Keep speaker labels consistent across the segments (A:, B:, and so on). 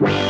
A: Wow.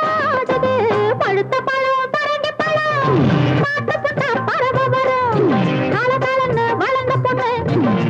A: காலம் நான் வளர்ந்த பொண்ணு